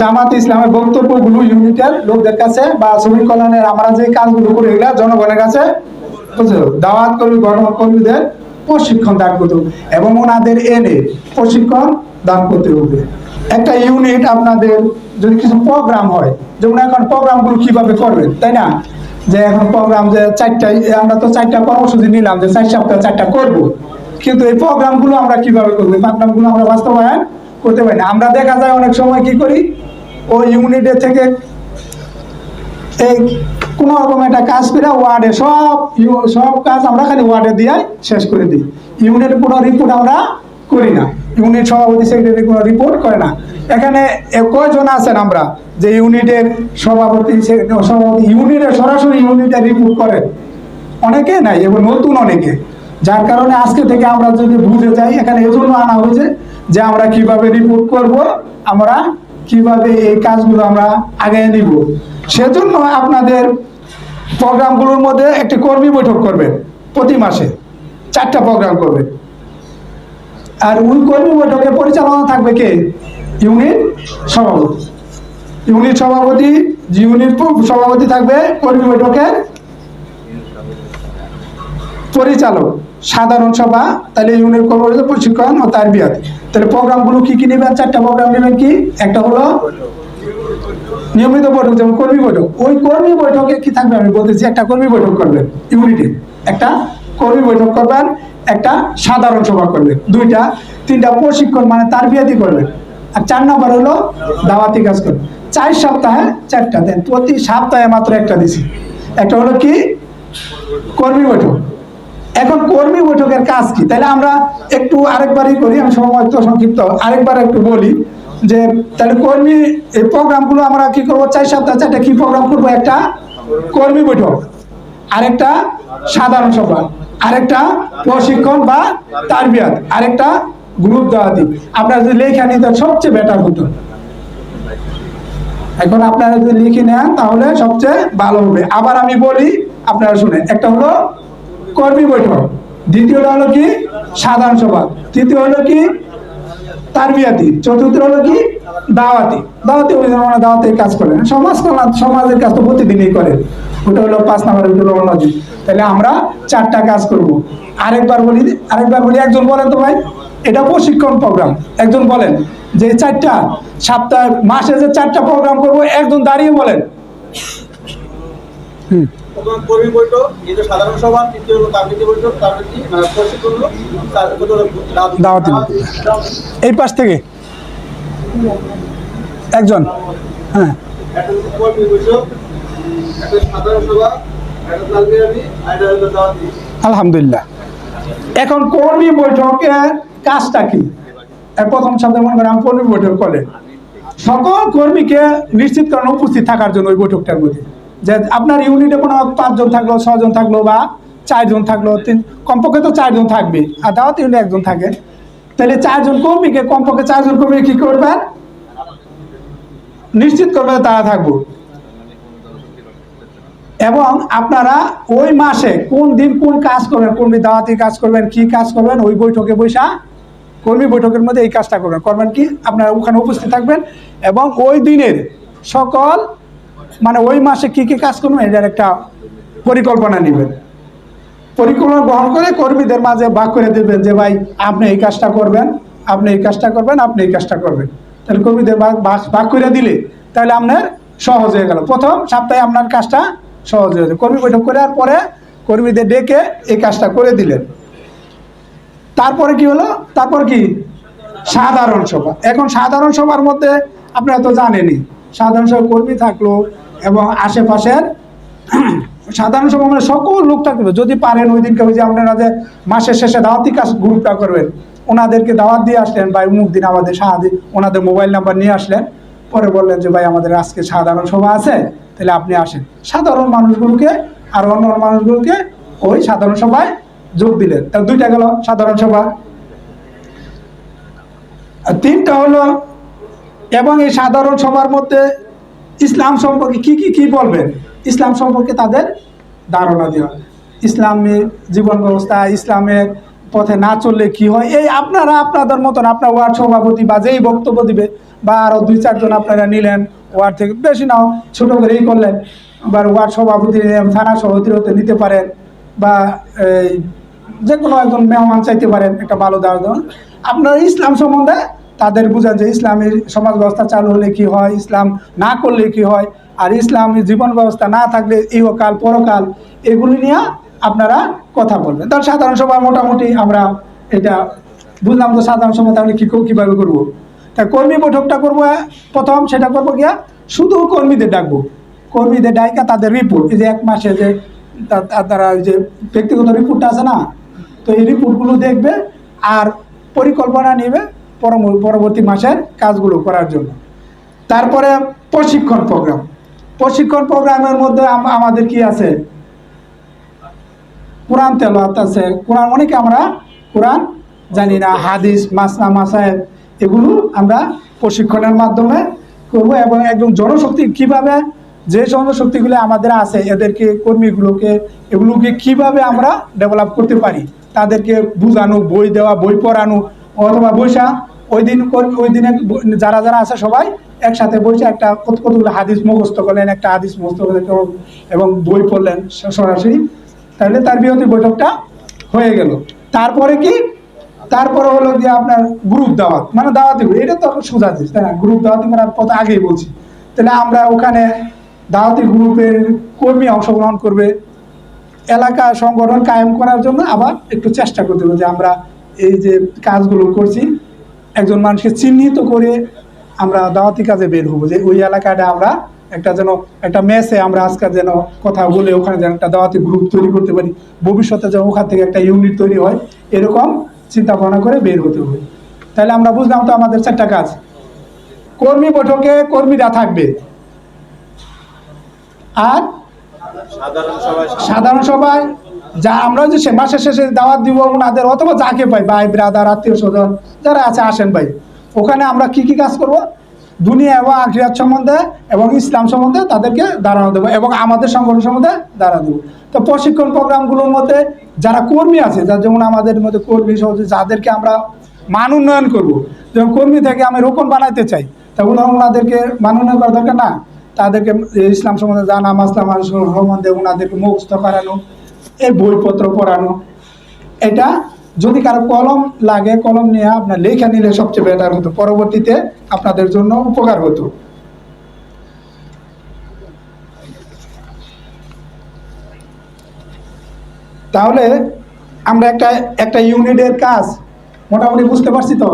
জামাত ইসলামের বক্তব্যগুলো ইউনিটের লোকদের কাছে বা শ্রমিক কল্যাণের আমরা যে কাজগুলো করি এগুলা জনগণের কাছে দাওয়াত কর্মী প্রশিক্ষণ দান করতে এবং ওনাদের এনে প্রশিক্ষণ দান করতে হবে। একটা ইউনিট আপনাদের যদি কিছু প্রোগ্রাম হয় যেমন এখন প্রোগ্রামগুলো কীভাবে করবেন, তাই না? যে এখন প্রোগ্রাম যে চারটা, আমরা তো চারটা কর্মসূচি নিলাম, যে চার সপ্তাহে চারটা করব। কিন্তু এই প্রোগ্রামগুলো আমরা কীভাবে করব? এই প্রোগ্রামগুলো আমরা বাস্তবায়ন করতে পারি না। আমরা দেখা যায় অনেক সময় কি করি ওই ইউনিটের থেকে এই কোনো রকম একটা কাজ করে ওয়ার্ডে সব সব কাজ আমরা খালি ওয়ার্ডে দিয়ে শেষ করে দিই। ইউনিটের কোনো রিপোর্ট আমরা করি না। ইউনিট সভাপতি সেক্রেটারি কোনো রিপোর্ট করে না। এখানে কয়জন আছেন আমরা? যে ইউনিটের সভাপতি সভাপতি ইউনিটের সরাসরি ইউনিটের রিপোর্ট করেন। অনেকে নাই এবং নতুন অনেকে। যার কারণে আজকে থেকে আমরা যদি বুঝে যাই, এখানে এজন্য আনা হয়েছে যে আমরা কীভাবে রিপোর্ট করব, আমরা কীভাবে এই কাজগুলো আমরা আগে নিব। সেজন্য আপনাদের প্রোগ্রামগুলোর মধ্যে একটি কর্মী বৈঠক করবেন প্রতি মাসে, চারটা প্রোগ্রাম করবেন। আর ওই কর্মী বৈঠকে পরিচালনা থাকবে কে? ইউনিট সভাপতি। ইউনিট সভাপতি ইউনিট সভাপতি থাকবে কর্মী বৈঠকের পরিচালক। সাধারণ সভা, তাহলে ইউনিট কর্মচারী প্রশিক্ষণ ও তার বিয়াদ। তাহলে প্রোগ্রামগুলো কি কি নেবেন? চারটা প্রোগ্রাম নেবেন কি? একটা হলো নিয়মিত বৈঠক, যেমন কর্মী বৈঠক। ওই কর্মী বৈঠকে কি থাকবে? আমি বলতেছি একটা কর্মী বৈঠক করবেন, ইউনিটে। একটা কর্মী বৈঠক করবেন, একটা সাধারণ সভা করবেন। দুইটা, তিনটা প্রশিক্ষণ মানে তার বিয়াদি করবেন। আর চার নাম্বার হলো দাওয়াতি কাজ করবেন। চার সপ্তাহে চারটা, দেন প্রতি সপ্তাহে মাত্র একটা দিছি। একটা হলো কি? কর্মী বৈঠক। এখন কর্মী বৈঠকের কাজ কি? তাহলে আমরা একটু আরেকবারই করি, আমি সময় তো সংক্ষিপ্ত। আরেকবার একটু বলি যে, তাহলে কর্মী, এই প্রোগ্রামগুলো আমরা কি করব? চার সপ্তাহ চারটা কি প্রোগ্রাম করব? একটা কর্মী বৈঠক, আরেকটা সাধারণ সভা, আরেকটা প্রশিক্ষণ বা তারবিয়াত, আরেকটা গ্রুপ দেওয়াতি। আপনারা যদি লেখা নিতেন সবচেয়ে বেটার হতো। এখন আপনারা যদি লিখে নেন, তাহলে সবচেয়ে ভালো হবে। আবার আমি বলি, আপনারা শুনেন, একটা হলো কর্মী বৈঠক। দ্বিতীয়টা হলো কি? সাধারণ সভা। তৃতীয় হলো কি? তারবিয়াতি। চতুর্থ হলো কি? দাওয়াতি। দাওয়াতি জন্য দাওয়াতে কাজ করেন সমাজ সমাজের কাজ তো প্রতিদিনই করেন ওটা হলো পাঁচ নাম্বার ওটা হলো অন্যদিন তাহলে আমরা চারটা কাজ করব। আরেকবার বলি আরেকবার বলি, একজন বলেন তো ভাই। এটা প্রশিক্ষণ প্রোগ্রাম একজন বলেন যে চারটা সপ্তাহ, মাসে যে চারটা প্রোগ্রাম করব, একজন দাঁড়িয়ে বলেন। প্রথম কর্মী বৈঠক দ্বিতীয় সাধারণ সভা তৃতীয় হলো বৈঠক মানে প্রশিক্ষণ হলো তার চতুর্থ দাওয়াতি এই পাশ থেকে? একজন? হ্যাঁ। একটা কর্মী বৈঠক একটা সাধারণ সভা একটা তালবিয়ানি আর একটা হলো দাওয়াতি। আলহামদুলিল্লাহ। এখন কর্মী বৈঠকের কাজটা কি? প্রথম শব্দ মনে করেন আমি কর্মী বৈঠক করলেন সকল কর্মীকে নিশ্চিত করেন উপস্থিত থাকার জন্য ওই বৈঠকটার মধ্যে। যে আপনার ইউনিটে কোনো পাঁচজন থাকল ছজন থাকল বা চারজন থাকল, তিন, কমপক্ষে তো চারজন থাকবে। আর দাওয়াত ইউনিট একজন থাকে। তাহলে চারজন কর্মীকে কমপক্ষে চারজন কর্মী কি করবেন নিশ্চিত করবে তারা থাকব। এবং আপনারা ওই মাসে কোন দিন কোন কাজ করবেন, কোন দাওয়াতি কাজ করবেন, কি কাজ করবেন, ওই বৈঠকে বৈশা কর্মী বৈঠকের মধ্যে এই কাজটা করবেন। করবেন কি? আপনারা ওখানে উপস্থিত থাকবেন এবং ওই দিনের সকল মানে ওই মাসে কি কি কাজ করবেন, এটার একটা পরিকল্পনা নেবেন। পরিকল্পনা গ্রহণ করে কর্মীদের মাঝে ভাগ করে দেবেন যে, ভাই, আপনি এই কাজটা করবেন, আপনি এই কাজটা করবেন, আপনি এই কাজটা করবেন। তাহলে কর্মীদের ভাগ করে দিলে তাহলে আপনার সহজ হয়ে গেল। প্রথম সপ্তাহে আপনার কাজটা সহজ হয়ে যাবে কর্মী বৈঠক করার পরে কর্মীদের ডেকে এই কাজটা করে দিলেন। তারপরে কি হলো? তারপর কি? সাধারণ সভা। এখন সাধারণ সভার মধ্যে আপনারা তো জানেনই, সাধারণ সভা কর্মী থাকল এবং আশেপাশের সাধারণ সভা সকল লোক থাকবে। যদি পারেন ওই দিনকে ওই যে আপনারা যে মাসের শেষে দাওয়াতি কাজ গ্রুপটা করবেন, ওনাদেরকে দাওয়াত দিয়ে আসলেন বা মুখ দিন আমাদের সাহায্যে ওনাদের মোবাইল নাম্বার নিয়ে আসলেন। পরে বললেন যে, ভাই, আমাদের আজকে সাধারণ সভা আছে, তাহলে আপনি আসেন। সাধারণ মানুষগুলোকে আর অন্য অন্য মানুষগুলোকে ওই সাধারণ সভায় যোগ দিলেন। তাহলে দুইটা গেল সাধারণ সভা। তিনটা হলো, এবং এই সাধারণ সভার মধ্যে ইসলাম সম্পর্কে কি কি কি বলবেন? ইসলাম সম্পর্কে তাদের ধারণা দেওয়া। ইসলামের জীবন ব্যবস্থা, ইসলামের পথে না চললে কি হয়? এই আপনারা আপনাদের মতন আপনার ওয়ার্ড সভাপতি বা যেই বক্তব্য দিবে, বা আরও দুই, চারজন আপনারা নিলেন ওয়ার্ড থেকে, বেশি নাও, ছোটো করেই করলেন। বা ওয়ার্ড সভাপতি, থানা সভাপতি হতে নিতে পারেন, বা যে কোনো একজন মেহমান চাইতে পারেন, একটা ভালো দেওয়ার। জন্য আপনারা ইসলাম সম্বন্ধে তাদের বুঝান যে ইসলামের সমাজ ব্যবস্থা চালু হলে কি হয়, ইসলাম না করলে কি হয়, আর ইসলামী জীবন ব্যবস্থা না থাকলে ইহকাল, পরকাল, এগুলি নিয়ে আপনারা কথা বলবেন। তার সাধারণ সভা মোটামুটি আমরা এটা বুঝলাম তো সাধারণ সভা তাহলে কী কীভাবে করব? তা কর্মী বৈঠকটা করব প্রথম সেটা করব গিয়া শুধু কর্মীদের ডাকবো। কর্মীদের ডাইকা তাদের রিপোর্ট এই যে এক মাসে যে তারা যে ব্যক্তিগত রিপোর্টটা আছে না, তো এই রিপোর্টগুলো দেখবে আর পরিকল্পনা নেবে পরবর্তী মাসের কাজগুলো করার জন্য। তারপরে প্রশিক্ষণ প্রোগ্রাম। প্রশিক্ষণ প্রোগ্রামের মধ্যে আমাদের কি আছে? কোরআন তেলাওয়াত আছে। কোরআন অনেকে আমরা কোরআন জানি না, হাদিস মাসনা মাসায়েব এগুলো আমরা প্রশিক্ষণের মাধ্যমে করব এবং একদম জনশক্তি কীভাবে যে জনশক্তিগুলো আমাদের আছে, এদেরকে, কর্মীগুলোকে, এগুলোকে কীভাবে আমরা ডেভেলপ করতে পারি, তাদেরকে বুঝানো, বই দেওয়া, বই পড়ানো অথবা বৈশা, ওই দিন ওই দিনে যারা যারা আছে সবাই একসাথে বসে একটা কত কতগুলো হাদিস মুখস্থ করলেন, একটা হাদিস মুখস্থ করলেন এবং- বই পড়লেন সরাসরি। তাহলে তার বিরতি বৈঠকটা হয়ে গেল। তারপরে কি? তারপরে হলো যে আপনার গ্রুপ দাওয়াত। মানে দাওয়াতি এটা তো সোজা জিনিস, তাই না? গ্রুপ দাওয়াতি করার কথা আগেই বলছি। তাহলে আমরা ওখানে দাওয়াতি গ্রুপের কর্মী অংশগ্রহণ করবে। এলাকা সংগঠন কায়েম করার জন্য আবার একটু চেষ্টা করতে হবে যে আমরা এই যে কাজগুলো করছি একজন মানুষকে চিহ্নিত করে আমরা দাওয়াতি কাজে বের হব। যে ওই এলাকাটা আমরা একটা যেন একটা মেসে আমরা আজকাল যেন কথা বলে ওখানে যেন একটা দাওয়াতি গ্রুপ তৈরি করতে পারি। ভবিষ্যতে যেন ওখান থেকে একটা ইউনিট তৈরি হয় এরকম চিন্তা ভাবনা করে বের হতে হবে। তাহলে আমরা বুঝলাম তো আমাদের চারটা কাজ। কর্মী বৈঠকে কর্মীরা থাকবে। আর সাধারণ সভায় সাধারণ সভায় যা আমরা যে মাসের শেষে দাওয়াত দিব ওনাদের, অথবা যাকে পাই, ভাই ব্রাদার আত্মীয় স্বজন, যারা আছে, আসেন ভাই। ওখানে আমরা কি কি কাজ করব? দুনিয়া এবং আখিরাত সম্বন্ধে এবং ইসলাম সম্বন্ধে তাদেরকে দাঁড়ানো দেবো এবং আমাদের সংগঠন সম্বন্ধে দাঁড়া দেবো। তো প্রশিক্ষণ প্রোগ্রামগুলোর মধ্যে যারা কর্মী আছে যার যেমন আমাদের মধ্যে কর্মী সহযোগী যাদেরকে আমরা মান উন্নয়ন করব, যেমন কর্মী থেকে আমি রোপণ বানাইতে চাই, তা ওনাদেরকে মান উন্নয়ন করা দরকার না। তাদেরকে ইসলাম সম্বন্ধে জানা মাসলাম সম্বন্ধে ওনাদেরকে মুখস্থ করানো এই বইপত্র পড়ানো। এটা যদি কারও কলম লাগে, কলম নিয়ে আপনার লেখা নিলে সবচেয়ে বেটার হতো। পরবর্তীতে আপনাদের জন্য উপকার হতো। তাহলে আমরা একটা একটা ইউনিটের কাজ মোটামুটি বুঝতে পারছি তো?